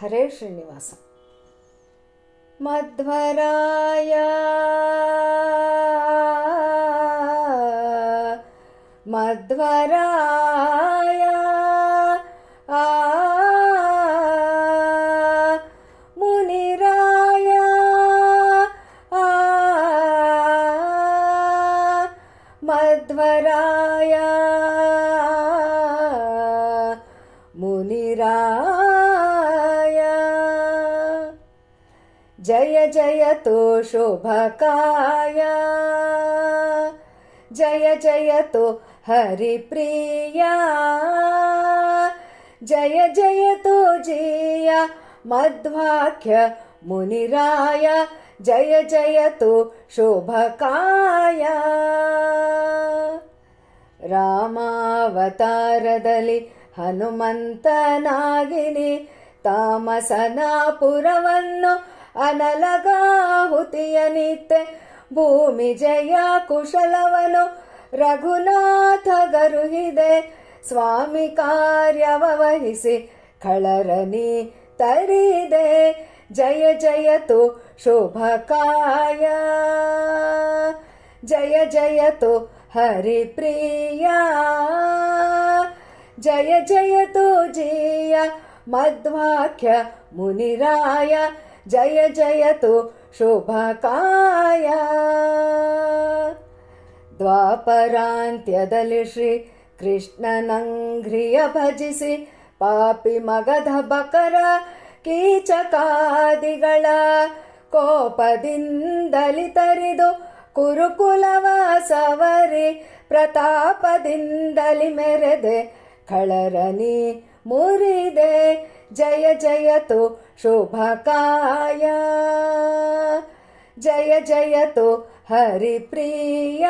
हरे श्रीनिवास मध्वराय मध्वराय आ मुनिराय आ मध्वराय जय जय तो शोभकाय जय जय तो हरिप्रिया जय जय तो जिया मध्वाख्य मुनिराय जय जय तो ಶೋಭಕಾಯ ರಾಮಾವತಾರದಲ್ಲಿ ಹನುಮಂತನಾಗಿನಿ ತಾಮಸನಾಪುರವನ್ನು ಅನಲಗಾಹುತಿಯ ನಿತ್ಯ ಭೂಮಿ ಜಯ ಕುಶಲವನು ರಘುನಾಥ ಗರುಹಿದೆ ಸ್ವಾಮಿ ಕಾರ್ಯವ ವಹಿಸಿ ಕಳರನಿ ತರಿದೆ ಜಯ ಜಯ ತು ಶೋಭಕಾಯ ಜಯ ಜಯ ತು ಹರಿಪ್ರಿಯ ಜಯ ಜಯ ತು ಜಿಯ ಮಧ್ವಾಖ್ಯ ಮುನಿರಾಯ ಜಯ ಜಯತು ಶುಭಕಾಯ. ದ್ವಾಪರಾಂತ್ಯದಲ್ಲಿ ಶ್ರೀ ಕೃಷ್ಣನಂಘ್ರಿಯ ಭಜಿಸಿ ಪಾಪಿ ಮಗಧ ಬಕರ ಕೀಚಕಾದಿಗಳ ಕೋಪದಿಂದಲಿ ತರಿದು ಕುರುಕುಲವ ಸವರಿ ಪ್ರತಾಪದಿಂದಲಿ ಮೆರೆದೆ ಕಳರನಿ ಮುರಿದೆ ಜಯ ಜಯ ತು ಶೋಭಕಾಯ ಜಯ ಜಯ ತು ಹರಿಪ್ರಿಯ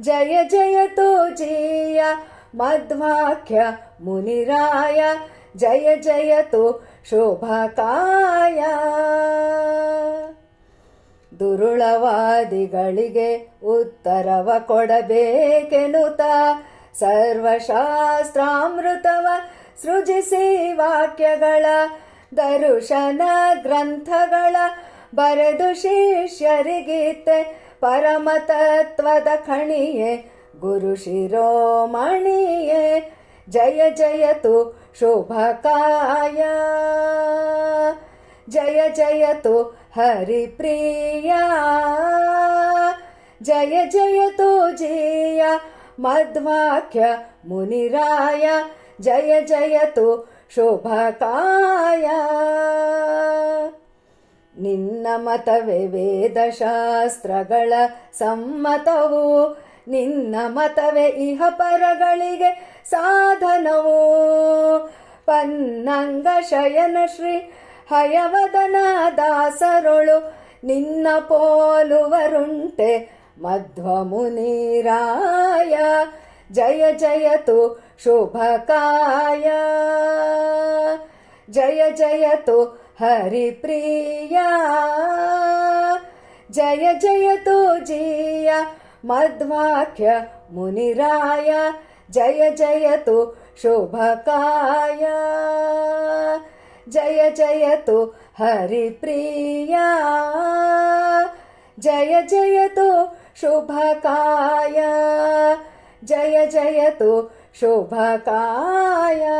ಜಯ ಜಯ ತು ಜಿಯ ಮಧ್ವಾಖ್ಯ ಮುನಿರಾಯ ಜಯ ಜಯ ತು ಶೋಭಕಾಯ ದುರುಳವಾದಿಗಳಿಗೆ ಉತ್ತರವ ಕೊಡಬೇಕೆನುತ ಸರ್ವಶಾಸ್ತ್ರಾಮೃತವ ಸೃಜಿಸಿ ವಾಕ್ಯಗಳ ದರುಶನ ಗ್ರಂಥಗಳ ಬರೆದು ಶಿಷ್ಯರಿಗೀತೆ ಪರಮತತ್ವದ ಖಣಿಯೇ ಗುರು ಶಿರೋಮಣಿಯೇ ಜಯ ಜಯ ತು ಶೋಭಕಾಯ ಜಯ ಜಯ ತು ಹರಿಪ್ರಿಯ ಜಯ ಜಯ ತು ಜಿಯ ಮಧ್ವಾಖ್ಯ ಜಯ ಜಯತು ಶೋಭಕಾಯ ನಿನ್ನ ಮತವೇ ವೇದಶಾಸ್ತ್ರಗಳ ಸಮ್ಮತವು. ನಿನ್ನ ಮತವೇ ಇಹ ಪರಗಳಿಗೆ ಸಾಧನವು. ಪನ್ನಂಗ ಶಯನ ಶ್ರೀ ಹಯವದನ ದಾಸರೊಳು ನಿನ್ನ ಪೋಲುವರುಂಟೆ ಮಧ್ವ ಮುನಿರಾಯ ಜಯ ಜಯ शुभकाय। जय जयतु हरिप्रिया। जय जयतु जीया मध्वाख्य मुनिराय। जय जयतु शुभकाय। जय जयतु हरिप्रिया। जय जयतु शुभकाय। जय जयतु शोभकाया।